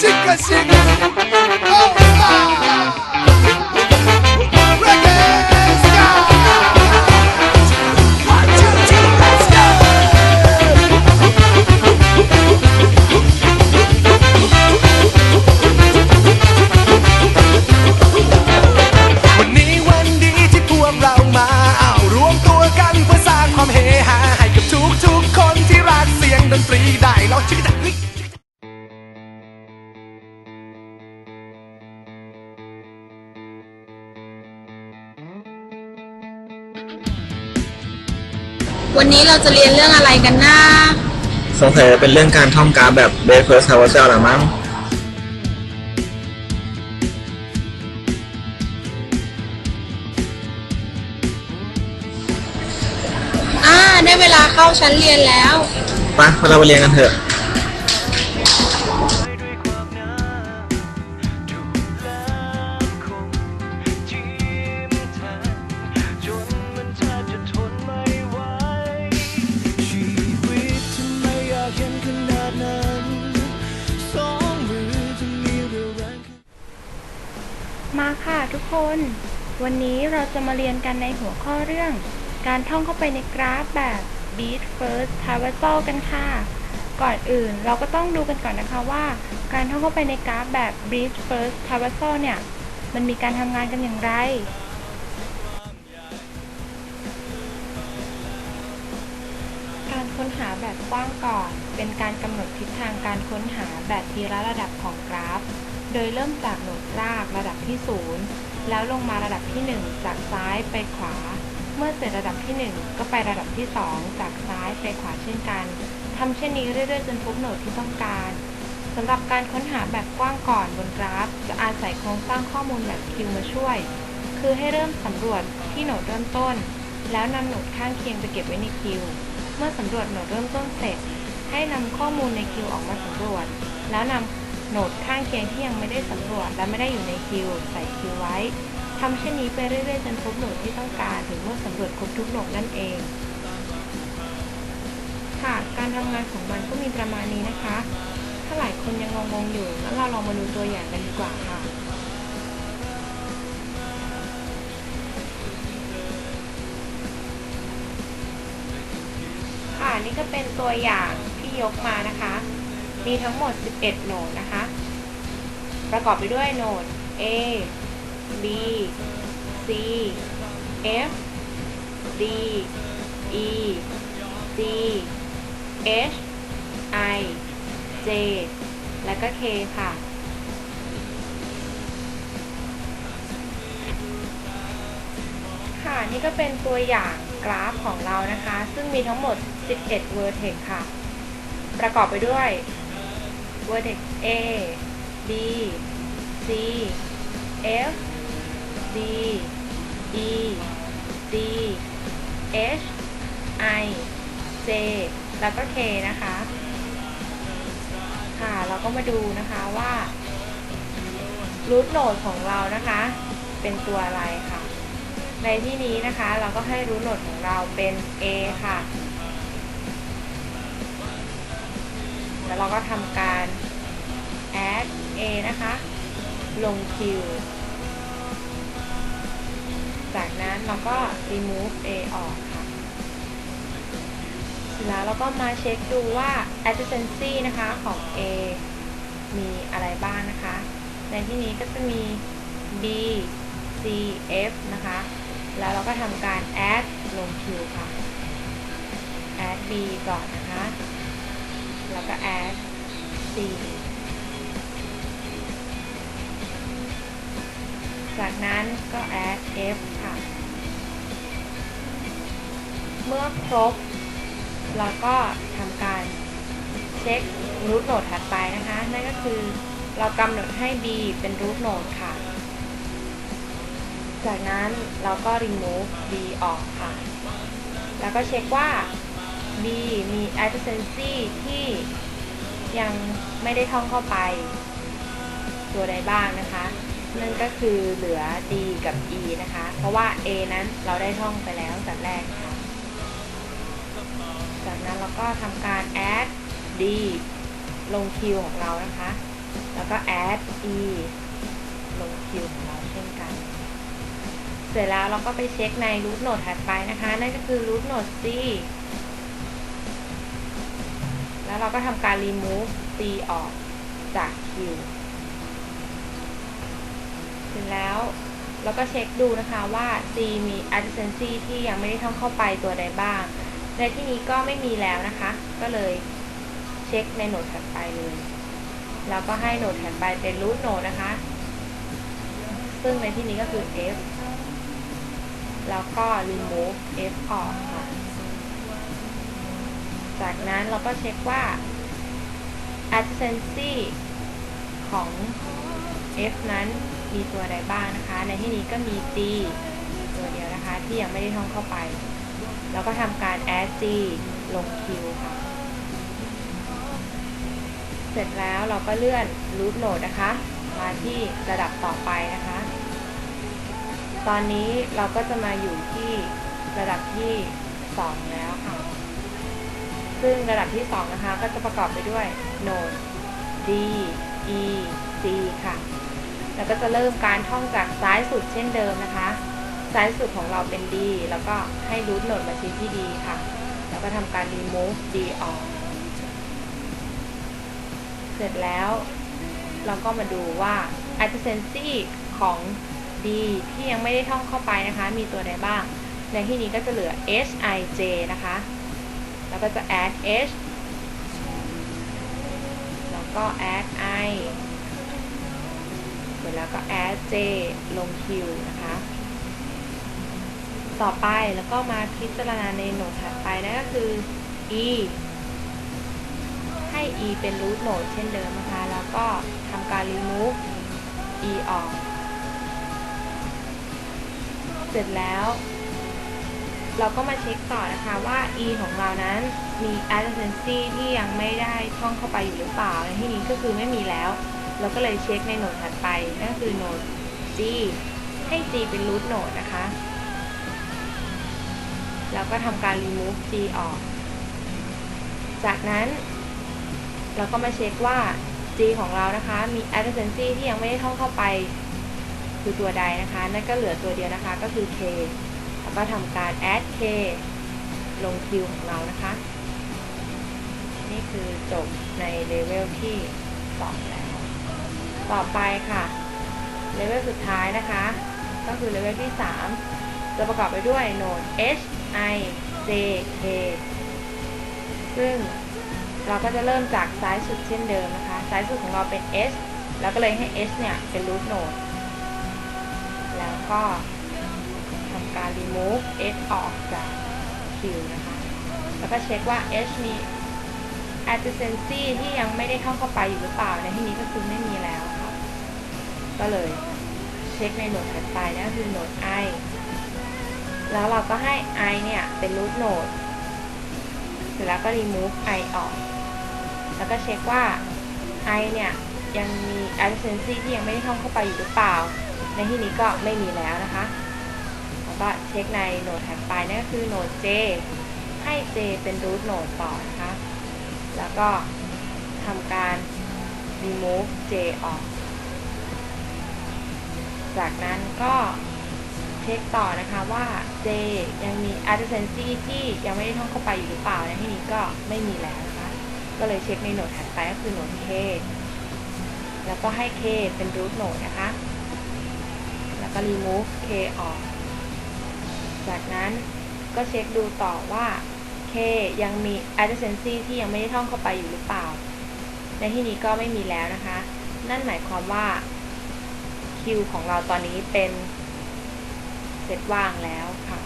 Siga, siga. วันนี้เราจะเรียนเรื่องอะไรกันนะสงสัยจะเป็นเรื่องการท่องกราฟแบบเบสเฟิร์สทาวเวอร์เซลหรือมั้งอ่าได้เวลาเข้าชั้นเรียนแล้ว ไปะเราไปเรียนกันเถอะ คน วันนี้เราจะมาเรียนกันในหัวข้อเรื่อง การท่องเข้าไปในกราฟแบบ Beat First Traversal กันค่ะ ก่อนอื่นเราก็ต้องดูกันก่อนนะคะว่า การท่องเข้าไปในกราฟแบบ Beat First Traversal เนี่ย มันมีการทำงานกันอย่างไรการค้นหาแบบกว้างก่อน เป็นการกำหนดทิศทางการค้นหาแบบทีละระดับของกราฟ โดยเริ่มจากโหนดรากระดับที่ 0 แล้วลงมาระดับที่ 1 จากซ้ายไปขวา เมื่อเสร็จระดับที่ 1 ก็ไประดับที่ 2 จากซ้ายไปขวาเช่นกันทำเช่นนี้เรื่อยๆจนพบโหนดที่ต้องการสำหรับการค้นหาแบบกว้างก่อนบนกราฟ จะอาศัยโครงสร้างข้อมูลแบบคิวมาช่วย คือให้เริ่มสำรวจที่โหนดเริ่มต้น แล้วนำโหนดข้างเคียงไปเก็บไว้ในคิว เมื่อสำรวจโหนดเริ่มต้นเสร็จ ให้นำข้อมูลในคิวออกมาสำรวจ แล้วนำ โหนดข้างเคียงที่ยังไม่ได้สำรวจ และไม่ได้อยู่ในคิว ใส่คิวไว้ทำเช่นนี้ไปเรื่อยๆจนพบโหนดที่ต้องการถึงเมื่อสำรวจครบทุกโหนดนั่นเองค่ะการทำงานของมันก็มีประมาณนี้นะคะ ถ้าหลายคนยังงงๆอยู่งั้นเราลองมาดูตัวอย่างกันดีกว่าค่ะ ค่ะนี่ก็เป็นตัวอย่างที่ยกมานะคะ มีทั้งหมด 11 โหนดนะคะ ประกอบไปด้วยโหนด A B C F D E G H I J และก็ K ค่ะ ค่ะ นี่ก็เป็นตัวอย่างกราฟของเรานะคะ ซึ่งมีทั้งหมด 11 vertex ค่ะ ประกอบไปด้วย vertex A B C F D E G H I J แล้วก็ K นะคะ ค่ะ เราก็มาดูนะคะว่ารูทโนดของเรานะคะ เป็นตัวอะไรค่ะ ในที่นี้นะคะเราก็ให้รูทโนดของเราเป็น A ค่ะ แล้วเราก็ทำการ add A นะคะ ลงคิว จากนั้นเราก็ remove A ออกค่ะ แล้วเราก็มาเช็คดูว่า adjacency นะคะของ A มีอะไรบ้างนะคะ ในที่นี้ก็จะมี B C F นะคะ แล้วเราก็ทำการ add ลงคิวค่ะ add B ก่อนนะคะ แล้วก็ add C จากนั้นก็ add F ค่ะ เมื่อครบ เราก็ทำการเช็ครูทโนดถัดไปนะคะ นั่นก็คือเรากำหนดให้ B เป็นรูทโนดค่ะ จากนั้นเราก็ remove B ออกค่ะ แล้วก็เช็คว่า B มี adjacency ที่ยังไม่ได้ท่องเข้าไป ตัวใดบ้างนะคะ นั่นก็คือเหลือ D กับ E นะคะ เพราะว่า A นั้นเราได้ท่องไปแล้วตั้งแรกค่ะ จากนั้นเราก็ทำการ add D ลง Q ของเรานะคะ แล้วก็ add E ลง Q ของเราเช่นกัน เสร็จแล้วเราก็ไปเช็คใน root node ถัดไปนะคะ นั่นก็คือ root node C แล้วเราก็ทำการ remove C ออกจาก Q เสร็จแล้วเราก็เช็คดูนะคะว่า C มี adjacency ที่ยังไม่ได้ท่องเข้าไปตัวใดบ้าง ในที่นี้ก็ไม่มีแล้วนะคะ ก็เลยเช็คในโหนดถัดไปเลย แล้วก็ให้โหนดถัดไปเป็น root node นะคะ ซึ่งในที่นี้ก็คือ F แล้วก็ remove F ออกค่ะ จากนั้นเราก็เช็คว่า adjacency ของ F นั้นมีตัวใดบ้างนะคะ ในที่นี้ก็มี G ตัวเดียวนะคะที่ยังไม่ได้ท่องเข้าไป แล้วก็ทำการ add G ลง Q ค่ะ เสร็จแล้วเราก็เลื่อน root node นะคะ มาที่ระดับต่อไปนะคะ ตอนนี้เราก็จะมาอยู่ที่ระดับที่ 2 แล้วค่ะ ซึ่งระดับที่ 2 นะคะ ก็จะประกอบไปด้วย node D E C ค่ะ แล้วก็จะเริ่มการท่องจากซ้ายสุดเช่นเดิมนะคะ ซ้ายสุดของเราเป็น D แล้วก็ให้ root node มาชี้ที่ D ค่ะ แล้วก็ทำการ remove D ออก เสร็จแล้ว เราก็มาดูว่า adjacency ของ D ที่ยังไม่ได้ท่องเข้าไปนะคะ มีตัวใดบ้าง ในที่นี้ก็จะเหลือ H I J นะคะ แล้วก็จะ add H แล้วก็ add I เสร็จแล้วก็ add J ลง Q นะคะ ต่อไปแล้วก็มาพิจารณาในโหนดถัดไปนั่นก็คือ E ให้ E เป็น root node เช่นเดิมนะคะ แล้วก็ทำการ remove E ออก เสร็จแล้ว เราก็มาเช็คต่อนะคะว่า e ของเรานั้นมี adjacency ที่ยังไม่ได้ท่องเข้าไปอยู่หรือเปล่า ในที่นี้ก็คือไม่มีแล้ว เราก็เลยเช็คในโหนดถัดไป นั่นคือโหนด g ให้ g เป็น root node นะคะ แล้วก็ทำการ remove g ออก จากนั้น เราก็มาเช็คว่า g ของเรานะคะ มี adjacency ที่ยังไม่ได้ท่องเข้าไป คือตัวใดนะคะ นั่นก็เหลือตัวเดียวนะคะ ก็คือ k แล้วก็ทำการ add k ลง q ของเรานะคะ นี่คือจบในเลเวลที่2แล้ว ต่อไปค่ะ เลเวลสุดท้ายนะคะ ก็คือเลเวลที่ 3 จะประกอบไปด้วยโนด h i j k ซึ่งเราก็จะเริ่มจากซ้ายสุดเช่นเดิมนะคะ ซ้ายสุดของเราเป็น h แล้วก็เลยให้ h เนี่ย เป็น root node แล้วก็ ทำการ remove h ออกจาก q นะคะ แล้วก็เช็คว่า h มี adjacency ที่ยังไม่ได้เข้าเข้าไปอยู่หรือเปล่า ในที่นี้ก็คือไม่มีแล้วค่ะ ก็เลยเช็คในโหนดถัดไปนะคือโหนด i แล้วเราก็ให้ i เนี่ยเป็น root node เสร็จแล้วก็ remove i ออก แล้วก็เช็คว่า i เนี่ยยังมี adjacency ที่ยังไม่ได้เข้าเข้าไปอยู่หรือเปล่า ในที่นี้ก็ไม่มีแล้วนะคะ ก็เช็คในโหนดถัดไปนั่นก็คือโหนด j ให้ j เป็น root node ต่อนะคะ แล้วก็ทำการ remove j ออก จากนั้นก็เช็คต่อนะคะว่า j ยังมี adjacency ที่ยังไม่ได้ท่องเข้าไปอยู่หรือเปล่าในที่นี้ก็ไม่มีแล้วนะคะ ก็เลยเช็คในโหนดถัดไปก็คือโหนด k แล้วก็ให้ k เป็น root node นะคะ แล้วก็ remove k ออก จากนั้นก็เช็คดูต่อว่า k ยังมี adjacency ที่ยังไม่ได้ท่องเข้าไปอยู่หรือเปล่า ในที่นี้ก็ไม่มีแล้วนะคะ นั่นหมายความว่า q ของเราตอนนี้เป็นเซตว่างแล้วค่ะ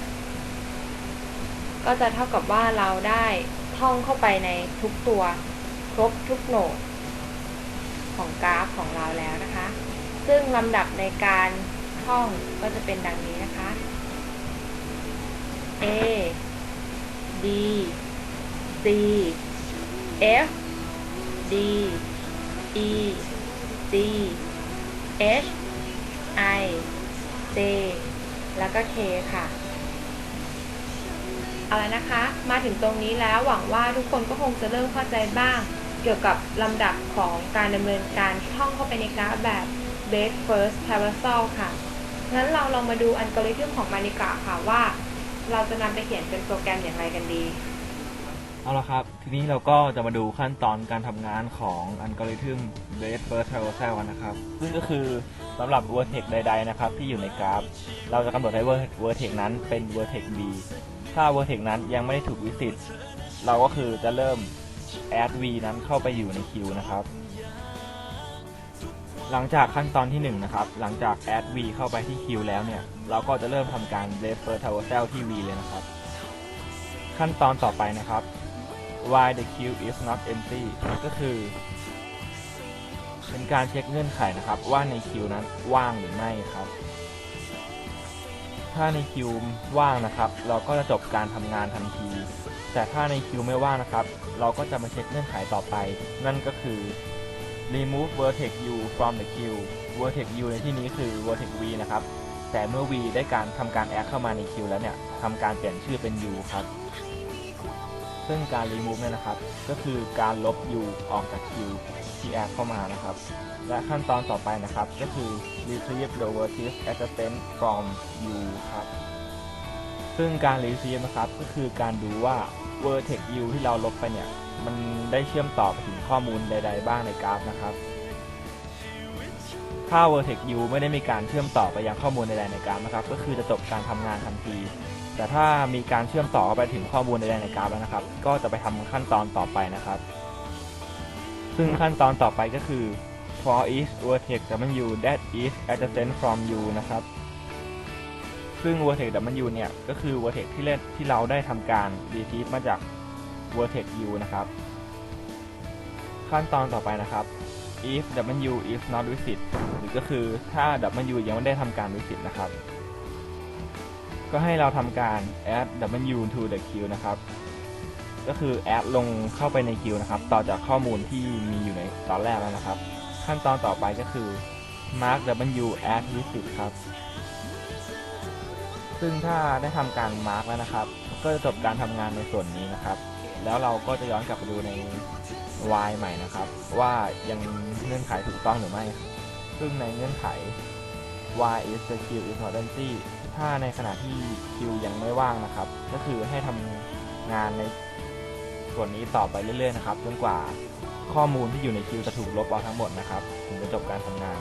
ก็จะเท่ากับว่าเราได้ท่องเข้าไปในทุกตัวครบทุกโหนดของกราฟของเราแล้วนะคะ ซึ่งลำดับในการท่องก็จะเป็นดังนี้นะคะ A B C F D E G H I J แล้วก็ K ค่ะเอาละนะคะ มาถึงตรงนี้แล้วหวังว่าทุกคนก็คงจะเริ่มเข้าใจบ้าง เกี่ยวกับลำดับของการดำเนินการท่องเข้าไปในกราฟแบบ base first traversal ค่ะ งั้นเราลองมาดูอัลกอริทึมของมันดีกว่าค่ะว่า เราจะนำไปเขียนเป็นโปรแกรมอย่างไรกันดี เอาละครับ ทีนี้เราก็จะมาดูขั้นตอนการทำงานของอัลกอริทึม Base First Traversal กันนะครับ ซึ่งก็คือสำหรับ vertex ใด ๆ นะครับ ที่อยู่ในกราฟ เราจะกำหนดให้ vertex นั้นเป็น vertex b ถ้า vertex นั้นยังไม่ได้ถูกวิสิตเราก็คือจะเริ่ม add v นั้นเข้าไปอยู่ในคิวนะครับ หลังจากขั้นตอนที่1นะครับหลังจาก add v เข้าไปที่คิวแล้วเนี่ย เราก็จะเริ่มทำการ Base First Traversal ที่ v เลยนะครับ ขั้นตอนต่อไปนะครับ why the queue is not empty ก็คือ เป็นการเช็คเงื่อนไขนะครับ ว่าในคิวนั้นว่างหรือไม่ครับ ถ้าในคิวว่างนะครับ เราก็จะจบการทำงานทันที แต่ถ้าในคิวไม่ว่างนะครับ เราก็จะมาเช็คเงื่อนไขต่อไป นั่นก็คือ remove vertex u from the queue vertex u ในที่นี้คือ vertex v นะครับ แต่เมื่อ v ได้การทำการแอดเข้ามาในคิวแล้วเนี่ยทำการเปลี่ยนชื่อเป็น u ครับ ซึ่งการ remove เนี่ยนะครับ ก็คือการลบ u ออกจาก queue ที่แอดเข้ามานะครับ และขั้นตอนต่อไปนะครับ ก็คือ retrieve the vertex adjacent from u ครับ ซึ่งการ retrieve นะครับ ก็คือการดูว่า vertex u ที่เราลบไปเนี่ย มันได้เชื่อมต่อไปถึงข้อมูลใด ๆ บ้างในกราฟนะครับ ถ้า vertex u ไม่ได้มีการเชื่อมต่อไปยังข้อมูลใดๆในกราฟนะครับ ก็คือจะจบการทำงานทันที แต่ถ้ามีการเชื่อมต่อไปถึงข้อมูลใดๆในกราฟแล้วนะครับ ก็จะไปทำขั้นตอนต่อไปนะครับ ซึ่งขั้นตอนต่อไปก็คือ for each vertex w that is adjacent from u นะครับ ซึ่ง vertex w เนี่ย ก็คือ vertex ที่เล่นที่เราได้ทำการ retrieve มาจาก vertex u นะครับ ขั้นตอนต่อไปนะครับ if w is not visit หรือก็คือถ้า w ยังไม่ได้ทำการ visit นะครับ ก็ให้เราทำการ add w to the queue นะครับ ก็คือ add ลงเข้าไปในคิวนะครับ ต่อจากข้อมูลที่มีอยู่ในตอนแรกแล้วนะครับ ขั้นตอนต่อไปก็คือ mark w add visit ครับ ซึ่งถ้าได้ทำการ mark แล้วนะครับ ก็จะจบการทำงานในส่วนนี้นะครับ แล้วเราก็จะย้อนกลับไปดูใน y ใหม่นะครับ ว่ายังเงื่อนไขถูกต้องหรือไม่ ซึ่งในเงื่อนไข y is the q is not empty ถ้าในขณะที่คิวยังไม่ว่างนะครับ ก็คือให้ทำงานในส่วนนี้ต่อไปเรื่อยๆนะครับจนกว่าข้อมูลที่อยู่ในคิวจะถูกลบออกทั้งหมดนะครับ ถึงจะจบการทำงาน